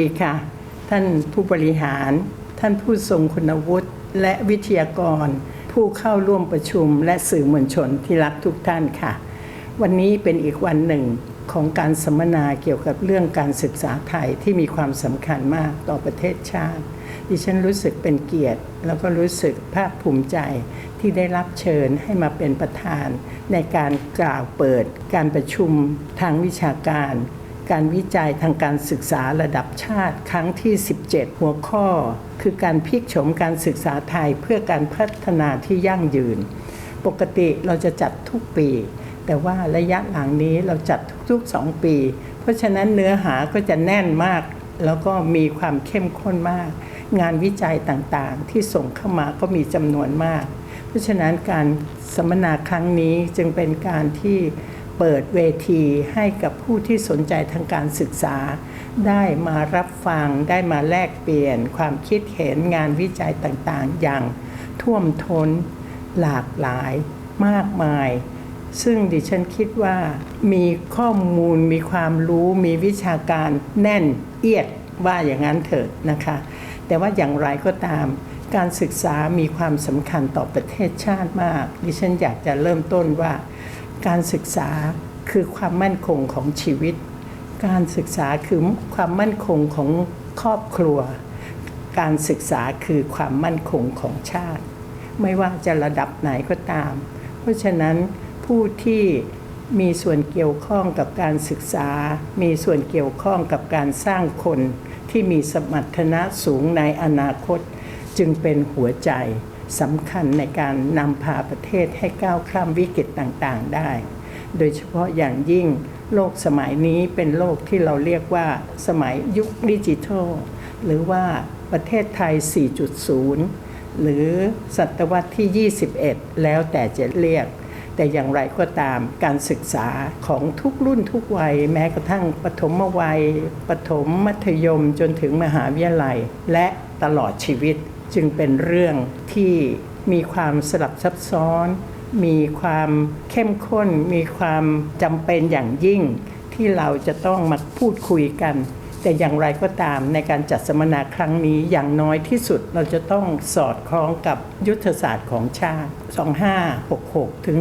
ดีค่ะ ท่านผู้บริหาร ท่านผู้ทรงคุณวุฒิและวิทยากร ผู้เข้าร่วมประชุมและสื่อมวลชนที่รักทุกท่านค่ะ วันนี้เป็นอีกวันหนึ่งของการสัมมนาเกี่ยวกับเรื่องการศึกษาไทยที่มีความสำคัญมากต่อประเทศชาติ ดิฉันรู้สึกเป็นเกียรติ แล้วก็รู้สึกภาคภูมิใจที่ได้รับเชิญให้มาเป็นประธาน ในการกล่าวเปิดการประชุมทางวิชาการ การวิจัยทางการศึกษาระดับชาติครั้งที่ 17 หัวข้อ คือการพลิกโฉมการศึกษาไทยเพื่อการพัฒนาที่ยั่งยืน ปกติเราจะจัดทุกปี แต่ว่าระยะหลังนี้เราจัดทุกๆ 2 ปี เพราะฉะนั้นเนื้อหาก็จะแน่นมาก แล้วก็มีความเข้มข้นมาก งานวิจัยต่างๆ ที่ส่งเข้ามาก็มีจำนวนมาก เพราะฉะนั้นการสัมมนาครั้งนี้จึงเป็นการที่ เปิดเวทีให้กับผู้ที่สนใจทางการศึกษา ได้มารับฟัง ได้มาแลกเปลี่ยน ความคิดเห็นงานวิจัยต่างๆ อย่างท่วมท้นหลากหลายมากมาย ซึ่งดิฉันคิดว่ามีข้อมูลมีความรู้มีวิชาการแน่นเอียดว่าอย่างนั้นเถิดนะคะ แต่ว่าอย่างไรก็ตามการศึกษามีความสำคัญต่อประเทศชาติมาก ดิฉันอยากจะเริ่มต้นว่า การศึกษาคือความมั่นคงของชีวิต การศึกษาคือความมั่นคงของครอบครัว การศึกษาคือความมั่นคงของชาติ ไม่ว่าจะระดับไหนก็ตาม เพราะฉะนั้นผู้ที่มีส่วนเกี่ยวข้องกับการศึกษา มีส่วนเกี่ยวข้องกับการสร้างคนที่มีสมรรถนะสูงในอนาคต จึงเป็นหัวใจ สำคัญในการนำพาประเทศให้ก้าวข้ามวิกฤตต่างๆได้ โดยเฉพาะอย่างยิ่งโลกสมัยนี้เป็นโลกที่เราเรียกว่าสมัยยุคดิจิทัล หรือว่าประเทศไทย 4.0 หรือศตวรรษที่ 21 แล้วแต่จะเรียก แต่อย่างไรก็ตามการศึกษาของทุกรุ่นทุกวัย แม้กระทั่งปฐมวัยปฐมมัธยมจนถึงมหาวิทยาลัย และตลอดชีวิต จึงเป็นเรื่องที่มีความสลับซับซ้อน มีความเข้มข้น มีความจำเป็นอย่างยิ่ง ที่เราจะต้องมาพูดคุยกัน แต่อย่างไรก็ตามในการจัดสัมมนาครั้งนี้อย่างน้อยที่สุดเราจะต้องสอดคล้องกับยุทธศาสตร์ของชาติ 2566 ถึง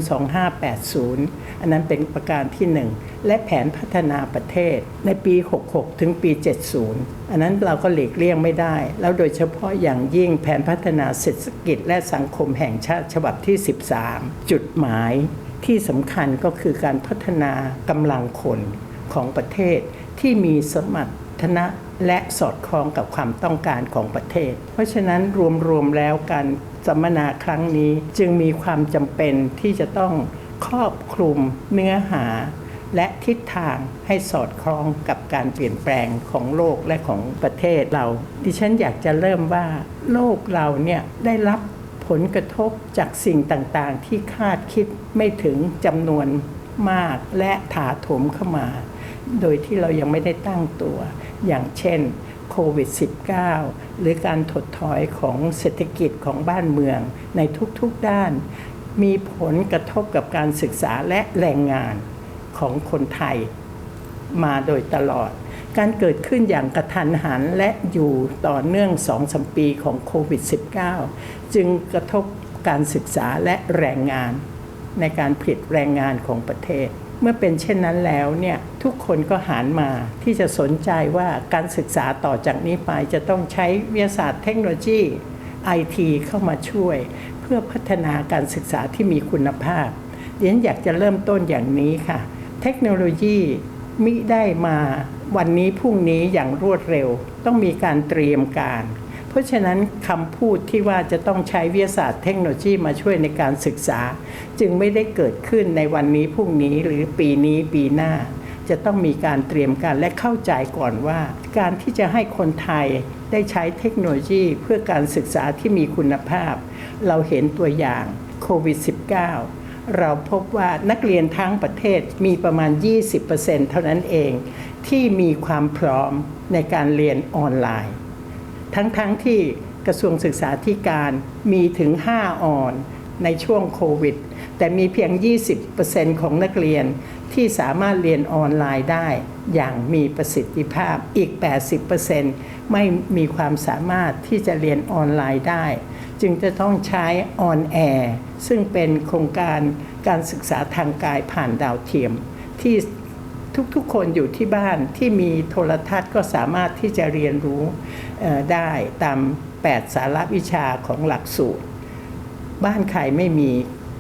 2580 อันนั้นเป็นประการที่หนึ่งและแผนพัฒนาประเทศในปี 66 ถึงปี 70 อันนั้นเราก็หลีกเลี่ยงไม่ได้ แล้วโดยเฉพาะอย่างยิ่งแผนพัฒนาเศรษฐกิจและสังคมแห่งชาติฉบับที่ 13 จุดหมายที่สำคัญก็คือการพัฒนากำลังคนของประเทศที่มีสมรรถ นะและสอดคล้องกับความต้องการของประเทศ เพราะฉะนั้นรวมๆแล้วการสัมมนาครั้งนี้จึงมีความจำเป็นที่จะต้องครอบคลุมเนื้อหา และทิศทางให้สอดคล้องกับการเปลี่ยนแปลงของโลกและของประเทศเรา ดิฉันอยากจะเริ่มว่า โลกเราเนี่ยได้รับผลกระทบจากสิ่งต่างๆ ที่คาดคิดไม่ถึงจำนวนมากและถาโถมเข้ามา โดยที่เรายังไม่ได้ตั้งตัว อย่างเช่นโควิด -19 หรือการถดถอยของเศรษฐกิจของบ้านเมืองในทุกๆด้าน มีผลกระทบกับการศึกษาและแรงงานของคนไทยมาโดยตลอด การเกิดขึ้นอย่างกระทันหันและอยู่ต่อเนื่องสองสมปีของโควิด -19 จึงกระทบการศึกษาและแรงงานในการผลิตแรงงานของประเทศ เมื่อเป็นเช่นนั้นแล้วเนี่ยทุกคนก็หันมาที่จะสนใจว่าการศึกษาต่อจากนี้ไปจะต้องใช้วิทยาศาสตร์เทคโนโลยีไอทีเข้ามาช่วย เพื่อพัฒนาการศึกษาที่มีคุณภาพเดียนอยากจะเริ่มต้นอย่างนี้ค่ะ เทคโนโลยีมิได้มาวันนี้พรุ่งนี้อย่างรวดเร็ว ต้องมีการเตรียมการ เพราะฉะนั้นคำพูดที่ว่าจะต้องใช้วิทยาศาสตร์เทคโนโลยีมาช่วยในการศึกษา จึงไม่ได้เกิดขึ้นในวันนี้พรุ่งนี้หรือปีนี้ปีหน้า จะต้องมีการเตรียมการและเข้าใจก่อนว่า การที่จะให้คนไทยได้ใช้เทคโนโลยีเพื่อการศึกษาที่มีคุณภาพ เราเห็นตัวอย่างโควิด -19 เราพบว่านักเรียนทั้งประเทศมีประมาณ 20%เท่านั้นเอง ที่มีความพร้อมในการเรียนออนไลน์ ทั้งๆทที่กระทรวงศึกษาธิการมีถึง 5ออนในช่วงโควิด แต่มีเพียง 20%ของนักเรียนที่สามารถเรียนออนไลน์ได้อย่างมีประสิทธิภาพอีก 80%ไม่มีความสามารถที่จะเรียนออนไลน์ได้ จึงจะต้องใช้ออนแอร์ซึ่งเป็นโครงการการศึกษาทางกายผ่านดาวเทียม ที่ ทุกๆ คนอยู่ที่บ้านที่มีโทรทัศน์ก็สามารถที่จะเรียนรู้ได้ตาม 8 สาระวิชาของหลักสูตร บ้านใครไม่มี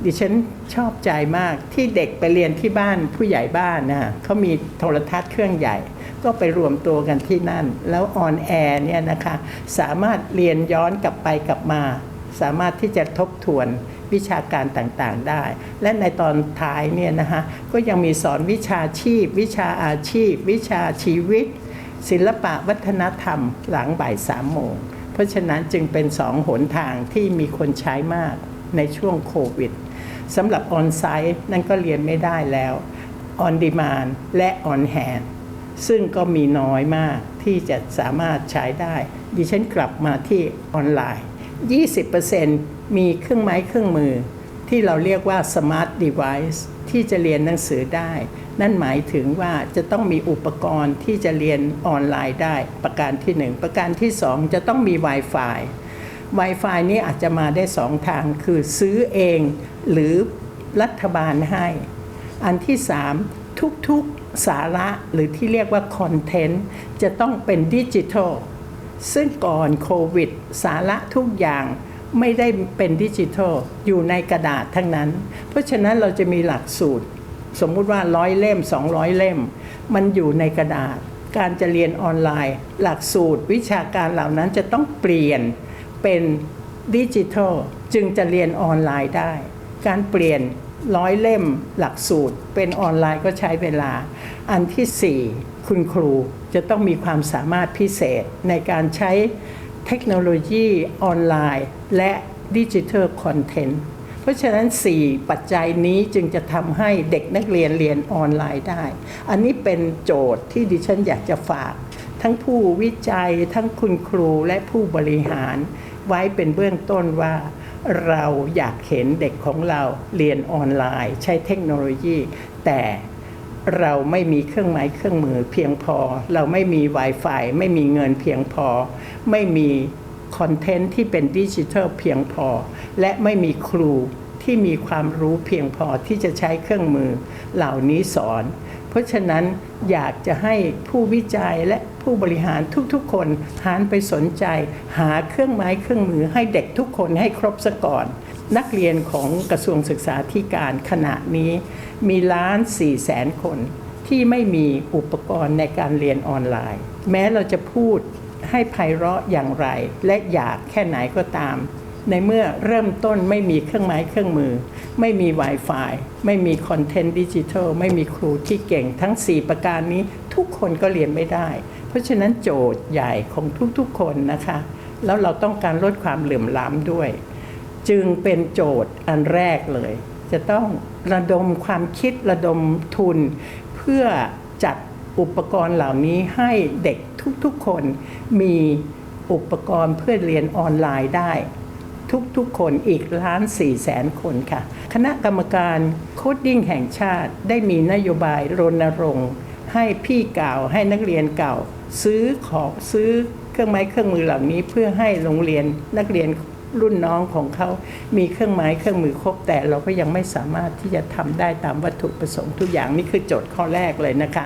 ดิฉันชอบใจมากที่เด็กไปเรียนที่บ้านผู้ใหญ่บ้านนะเขามีโทรทัศน์เครื่องใหญ่ ก็ไปรวมตัวกันที่นั่น แล้วออนแอร์เนี่ยนะคะ สามารถเรียนย้อนกลับไปกลับมา สามารถที่จะทบทวน วิชาการต่างๆได้ และในตอนท้ายเนี่ยนะคะก็ยังมีสอนวิชาชีพ วิชาอาชีพ วิชาชีวิต ศิลปะวัฒนธรรมหลังบ่ายสามโมง เพราะฉะนั้นจึงเป็นสองหนทางที่มีคนใช้มากในช่วงโควิดสำหรับออนไซต์นั่นก็เรียนไม่ได้แล้วออนดีมานและออนแฮนซึ่งก็มีน้อยมากที่จะสามารถใช้ได้ ดิฉันกลับมาที่ออนไลน์ 20%มีเครื่องไม้เครื่องมือ ที่เราเรียกว่า Smart Device ที่จะเรียนหนังสือได้ นั่นหมายถึงว่าจะต้องมีอุปกรณ์ที่จะเรียนออนไลน์ได้ ประการที่ 1 ประการที่ 2 จะต้องมี Wi-Fi Wi-Fi นี้อาจจะมาได้สองทางคือซื้อเองหรือรัฐบาลให้ อันที่ 3 ทุกๆสาระหรือที่เรียกว่าคอนเทนต์จะต้องเป็นดิจิทัล ซึ่งก่อนโควิด สาระทุกอย่างไม่ได้เป็นดิจิทัล อยู่ในกระดาษทั้งนั้น เพราะฉะนั้นเราจะมีหลักสูตร สมมุติว่าร้อยเล่ม 200 เล่ม มันอยู่ในกระดาษ การจะเรียนออนไลน์ หลักสูตรวิชาการเหล่านั้นจะต้องเปลี่ยนเป็นดิจิทัล จึงจะเรียนออนไลน์ได้ การเปลี่ยนร้อยเล่มหลักสูตรเป็นออนไลน์ก็ใช้เวลา อันที่ 4 คุณครูจะต้องมีความสามารถพิเศษในการใช้เทคโนโลยีออนไลน์ และดิจิทัลคอนเทนต์เพราะฉะนั้น 4 ปัจจัยนี้จึงจะทำให้เด็กนักเรียนเรียนออนไลน์ได้ อันนี้เป็นโจทย์ที่ดิฉันอยากจะฝาก ทั้งผู้วิจัยทั้งคุณครูและผู้บริหาร ไว้เป็นเบื้องต้นว่าเราอยากเห็นเด็กของเราเรียนออนไลน์ ใช้เทคโนโลยี แต่ เราไม่มีเครื่องไม้เครื่องมือเพียงพอ เราไม่มี Wi-Fi ไม่มีเงินเพียงพอ ไม่มีคอนเทนต์ที่เป็นดิจิทัลเพียงพอ และไม่มีครูที่มีความรู้เพียงพอที่จะใช้เครื่องมือเหล่านี้สอน เพราะฉะนั้นอยากจะให้ผู้วิจัยและผู้บริหารทุกๆ คนหันไปสนใจ หาเครื่องไม้เครื่องมือให้เด็กทุกคนให้ครบซะก่อน นักเรียนของกระทรวงศึกษาธิการขณะนี้มีล้านสี่แสนคนที่ไม่มีอุปกรณ์ในการเรียนออนไลน์ แม้เราจะพูดให้ไพเราะอย่างไร และอยากแค่ไหนก็ตาม ในเมื่อเริ่มต้นไม่มีเครื่องไม้เครื่องมือ ไม่มี Wi-Fi ไม่มีคอนเทนต์ดิจิทัลไม่มีครูที่เก่งทั้ง 4 ประการนี้ทุกคนก็เรียนไม่ได้ เพราะฉะนั้นโจทย์ใหญ่ของทุกๆคนนะคะ แล้วเราต้องการลดความเหลื่อมล้ำด้วย จึงเป็นโจทย์อันแรกเลย จะต้องระดมความคิดระดมทุน เพื่อจัดอุปกรณ์เหล่านี้ให้เด็กทุกๆคนมีอุปกรณ์เพื่อเรียนออนไลน์ได้ ทุกๆคนอีกล้านสี่แสนคนค่ะ คณะกรรมการโคดดิ้งแห่งชาติได้มีนโยบายรณรงค์ ให้พี่เก่าให้นักเรียนเก่า ซื้อของซื้อเครื่องไม้เครื่องมือเหล่านี้เพื่อให้โรงเรียนนักเรียน รุ่นน้องของเขา มีเครื่องไม้เครื่องมือครบ แต่เราก็ยังไม่สามารถที่จะทำได้ตามวัตถุประสงค์ทุกอย่างนี่คือโจทย์ข้อแรกเลยนะคะ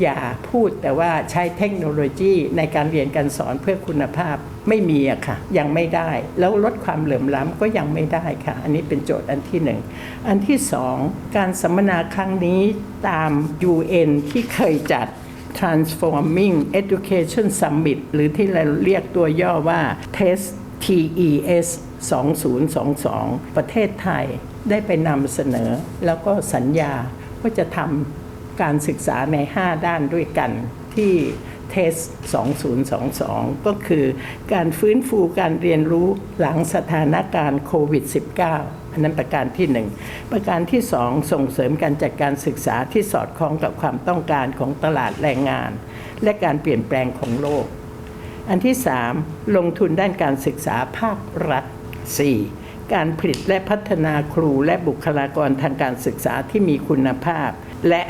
อย่าพูดแต่ว่าใช้เทคโนโลยีในการเรียนการสอนเพื่อคุณภาพไม่มีอะค่ะ ยังไม่ได้ แล้วลดความเหลื่อมล้ำก็ยังไม่ได้ค่ะ อันนี้เป็นโจทย์อันที่หนึ่งอันที่สองการสัมมนาครั้งนี้ตาม UN ที่เคยจัด Transforming Education Summit หรือที่เราเรียกตัวย่อว่า TEST TES 2022 ประเทศไทยได้ไปนำเสนอ แล้วก็สัญญาว่าจะทำการศึกษาใน 5 ด้านด้วยกันที่เทส 2022 ก็คือการฟื้นฟูการเรียนรู้หลังสถานการณ์โควิด -19 อันนั้นประการที่ 1 ประการที่ 2 ส่งเสริมการจัดการศึกษาที่สอดคล้องกับความต้องการของตลาดแรงงาน และการเปลี่ยนแปลงของโลก อันที่ 3 ลงทุนด้านการศึกษาภาครัฐ 4. การผลิตและพัฒนาครูและบุคลากรทางการศึกษาที่มีคุณภาพ และ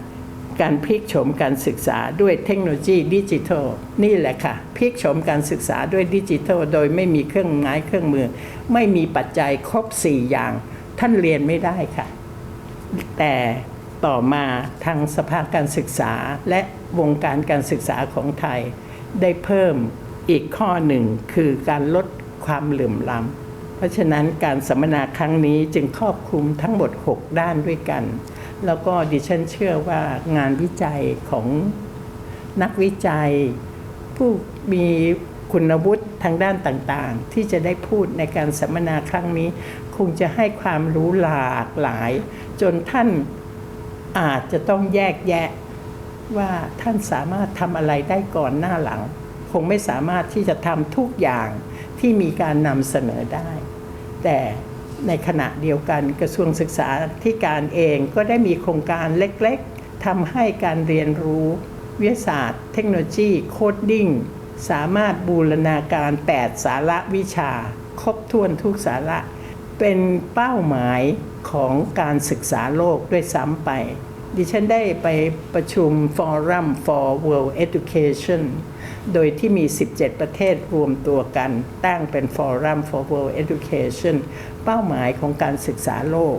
5. การพลิกโฉมการศึกษาด้วยเทคโนโลยีดิจิทัล นี่แหละค่ะพลิกโฉมการศึกษาด้วยดิจิทัล โดยไม่มีเครื่องไม้เครื่องมือ ไม่มีปัจจัยครบ 4 อย่าง ท่านเรียนไม่ได้ค่ะ แต่ต่อมาทางสภาการศึกษาและวงการการศึกษาของไทย ได้เพิ่มอีกข้อหนึ่งคือการลดความเหลื่อมล้ำ เพราะฉะนั้นการสัมมนาครั้งนี้จึงครอบคลุมทั้งหมด 6 ด้านด้วยกัน แล้วก็ดิฉันเชื่อว่างานวิจัยของนักวิจัย ผู้มีคุณวุฒิทางด้านต่างๆ ที่จะได้พูดในการสัมมนาครั้งนี้ คงจะให้ความรู้หลากหลาย จนท่านอาจจะต้องแยกแยะ ว่าท่านสามารถทำอะไรได้ก่อนหน้าหลัง คงไม่สามารถที่จะทำทุกอย่างที่มีการนำเสนอได้ แต่ในขณะเดียวกันกระทรวงศึกษาธิการเองก็ได้มีโครงการเล็กๆทำให้การเรียนรู้ วิทยาศาสตร์ เทคโนโลยี โคดดิ้ง สามารถบูรณาการ 8 สาระวิชา ครบถ้วนทุกสาระ เป็นเป้าหมายของการศึกษาโลกด้วยซ้ำไป ดิฉันได้ไปประชุม Forum for World Education โดยที่มี 17 ประเทศรวมตัวกันตั้งเป็น Forum for World Education เป้าหมายของการศึกษาโลก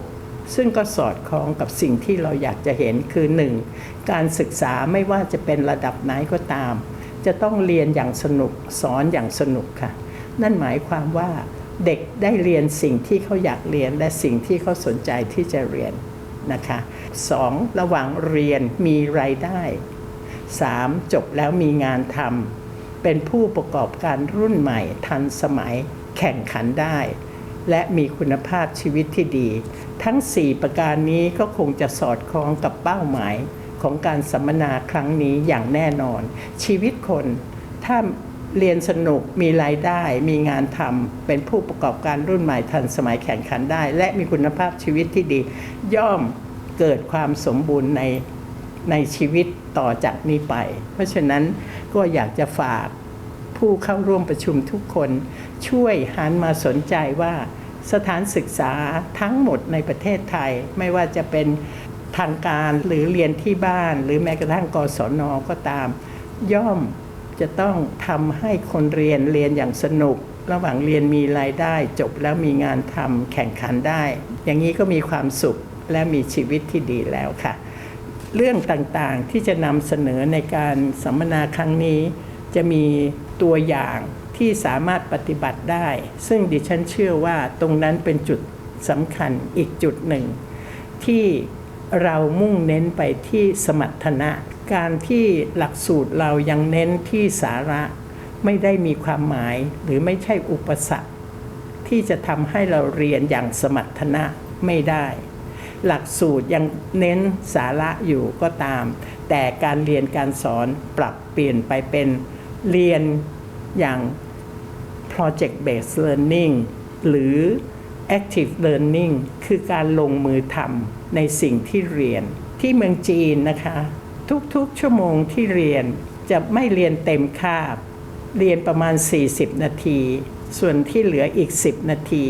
ซึ่งก็สอดคล้องกับสิ่งที่เราอยากจะเห็นคือ 1. การศึกษาไม่ว่าจะเป็นระดับไหนก็ตาม จะต้องเรียนอย่างสนุกสอนอย่างสนุกค่ะ นั่นหมายความว่าเด็กได้เรียนสิ่งที่เขาอยากเรียนและสิ่งที่เขาสนใจที่จะเรียน นะคะ 2. ระหว่างเรียนมีรายได้ 3. จบแล้วมีงานทำเป็นผู้ประกอบการรุ่นใหม่ทันสมัยแข่งขันได้ และมีคุณภาพชีวิตที่ดี ทั้ง 4 ประการนี้ก็คงจะสอดคล้องกับเป้าหมายของการสัมมนาครั้งนี้อย่างแน่นอน ชีวิตคนถ้า เรียนสนุกมีรายได้ มีงานทำเป็นผู้ประกอบการรุ่นใหม่ทันสมัยแข่งขันได้ และมีคุณภาพชีวิตที่ดี ย่อมเกิดความสมบูรณ์ในในชีวิตต่อจากนี้ไป เพราะฉะนั้นก็อยากจะฝากผู้เข้าร่วมประชุมทุกคน ช่วยหันมาสนใจว่าสถานศึกษาทั้งหมดในประเทศไทยไม่ว่าจะเป็นทางการหรือเรียนที่บ้าน หรือแม้กระทั่งกศนก็ตาม ย่อม จะต้องทำให้คนเรียนเรียนอย่างสนุก ระหว่างเรียนมีรายได้ จบแล้วมีงานทำแข่งขันได้ อย่างนี้ก็มีความสุขและมีชีวิตที่ดีแล้วค่ะ เรื่องต่างๆที่จะนำเสนอในการสัมมนาครั้งนี้ จะมีตัวอย่างที่สามารถปฏิบัติได้ ซึ่งดิฉันเชื่อว่าตรงนั้นเป็นจุดสำคัญอีกจุดหนึ่ง ที่เรามุ่งเน้นไปที่สมรรถนะ การที่หลักสูตรเรายังเน้นที่สาระไม่ได้มีความหมายหรือไม่ใช่อุปสรรค ที่จะทำให้เราเรียนอย่างสมรรถนะไม่ได้ หลักสูตรยังเน้นสาระอยู่ก็ตาม แต่การเรียนการสอนปรับเปลี่ยนไปเป็นเรียนอย่าง project based learning หรือ active learning คือการลงมือทำในสิ่งที่เรียนที่เมืองจีนนะคะ ทุกๆชั่วโมงที่เรียนจะไม่เรียนเต็มคาบ เรียนประมาณ 40 นาที ส่วนที่เหลืออีก 10 นาที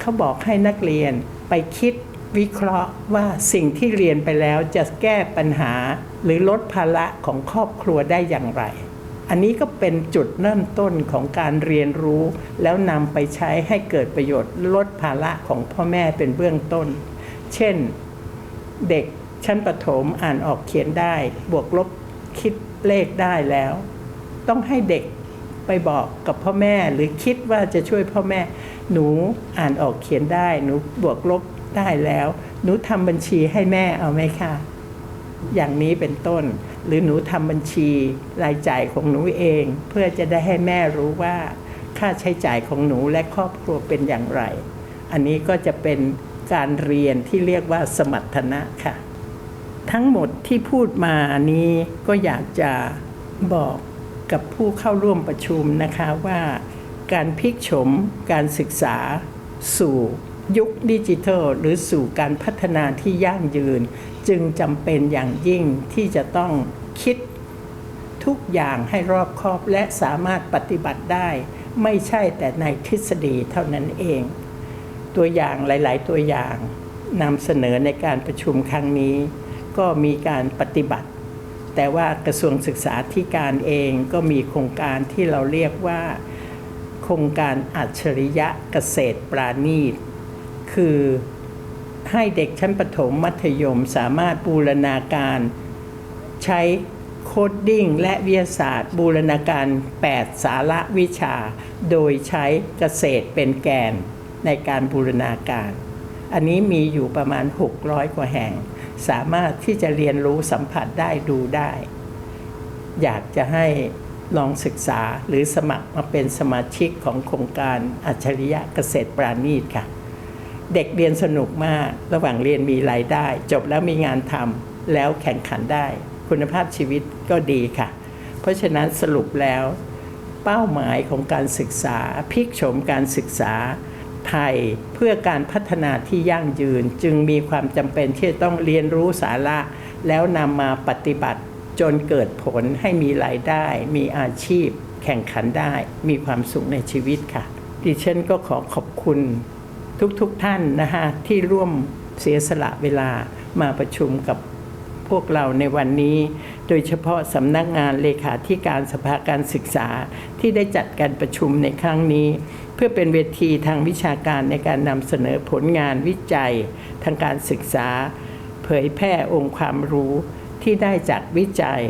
เขาบอกให้นักเรียนไปคิดวิเคราะห์ว่าสิ่งที่เรียนไปแล้วจะแก้ปัญหาหรือลดภาระของครอบครัวได้อย่างไร อันนี้ก็เป็นจุดเริ่มต้นของการเรียนรู้ แล้วนำไปใช้ให้เกิดประโยชน์ลดภาระของพ่อแม่เป็นเบื้องต้น เช่น เด็ก ชั้นประถมอ่านออกเขียนได้ บวกลบคิดเลขได้แล้ว ต้องให้เด็กไปบอกกับพ่อแม่หรือคิดว่าจะช่วยพ่อแม่ หนูอ่านออกเขียนได้ หนูบวกลบได้แล้ว หนูทำบัญชีให้แม่เอาไหมคะอย่างนี้เป็นต้น หรือหนูทำบัญชีรายจ่ายของหนูเอง เพื่อจะได้ให้แม่รู้ว่าค่าใช้จ่ายของหนูและครอบครัวเป็นอย่างไร อันนี้ก็จะเป็นการเรียนที่เรียกว่าสมรรถนะค่ะ ทั้งหมดที่พูดมานี้ก็อยากจะบอกกับผู้เข้าร่วมประชุมนะคะว่าการพลิกโฉมการศึกษาสู่ยุคดิจิทัล หรือสู่การพัฒนาที่ยั่งยืน จึงจำเป็นอย่างยิ่งที่จะต้องคิดทุกอย่างให้รอบคอบและสามารถปฏิบัติได้ ไม่ใช่แต่ในทฤษฎีเท่านั้นเอง ตัวอย่างหลาย ๆ ตัวอย่างนำเสนอในการประชุมครั้งนี้ ก็มีการปฏิบัติ แต่ว่ากระทรวงศึกษาธิการเองก็มีโครงการที่เราเรียกว่า โครงการอัจฉริยะเกษตรปราณีต คือให้เด็กชั้นประถมมัธยมสามารถบูรณาการใช้โคดดิ้งและวิทยาศาสตร์ บูรณาการ 8 สาระวิชา โดยใช้เกษตรเป็นแกนในการบูรณาการ อันนี้มีอยู่ประมาณ 600 กว่าแห่ง สามารถที่จะเรียนรู้สัมผัสได้ดูได้ อยากจะให้ลองศึกษาหรือสมัครมาเป็นสมาชิกของโครงการอัจฉริยะเกษตรปราณีตค่ะ เด็กเรียนสนุกมาก ระหว่างเรียนมีรายได้ จบแล้วมีงานทำแล้วแข่งขันได้ คุณภาพชีวิตก็ดีค่ะ เพราะฉะนั้นสรุปแล้ว เป้าหมายของการศึกษาพลิกโฉมการศึกษา ไทยเพื่อการพัฒนาที่ยั่งยืน จึงมีความจำเป็นที่จะต้องเรียนรู้สาระ แล้วนำมาปฏิบัติจนเกิดผลให้มีรายได้ มีอาชีพ แข่งขันได้ มีความสุขในชีวิตค่ะ ดิฉันก็ขอขอบคุณทุกๆทท่านนะคะที่ร่วมเสียสละเวลามาประชุมกับพวกเราในวันนี้ โดยเฉพาะสำนักงานเลขาธิการสภาการศึกษาที่ได้จัดการประชุมในครั้งนี้ เพื่อเป็นเวทีทางวิชาการในการนำเสนอผลงานวิจัย ทางการศึกษา เผยแพร่องค์ความรู้ที่ได้จากวิจัย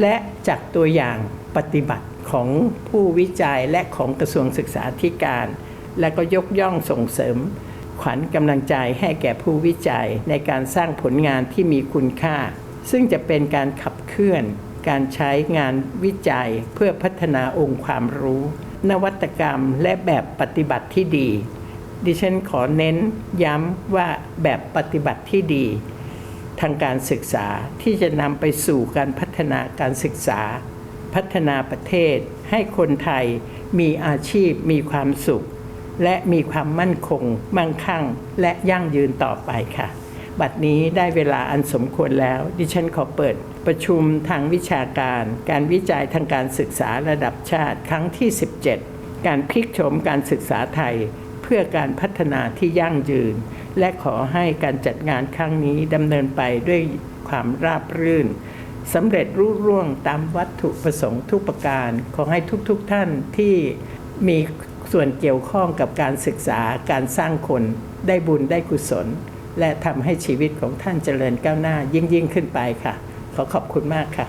และจากตัวอย่างปฏิบัติของผู้วิจัยและของกระทรวงศึกษาธิการ และก็ยกย่องส่งเสริม ขวัญกำลังใจให้แก่ผู้วิจัยในการสร้างผลงานที่มีคุณค่า ซึ่งจะเป็นการขับ เคลื่อน การใช้งานวิจัยเพื่อพัฒนาองค์ความรู้ นวัตกรรมและแบบปฏิบัติที่ดี ดิฉันขอเน้นย้ำว่าแบบปฏิบัติที่ดี ทางการศึกษาที่จะนำไปสู่การพัฒนาการศึกษา พัฒนาประเทศให้คนไทยมีอาชีพมีความสุข และมีความมั่นคง มั่งคั่ง และยั่งยืนต่อไปค่ะ บัดนี้ได้เวลาอันสมควรแล้ว ดิฉันขอเปิดประชุมทางวิชาการ การวิจัยทางการศึกษาระดับชาติครั้งที่ 17 การพลิกโฉมการศึกษาไทย เพื่อการพัฒนาที่ยั่งยืน และขอให้การจัดงานครั้งนี้ดำเนินไปด้วยความราบรื่นสำเร็จรุ่ร่วงตามวัตถุประสงค์ทุกประการ ขอให้ทุกๆทท่านที่มีส่วนเกี่ยวข้องกับการศึกษาการสร้างคนได้บุญได้กุศล และทำให้ชีวิตของท่านเจริญก้าวหน้ายิ่งยิ่งขึ้นไปค่ะ ขอขอบคุณมากค่ะ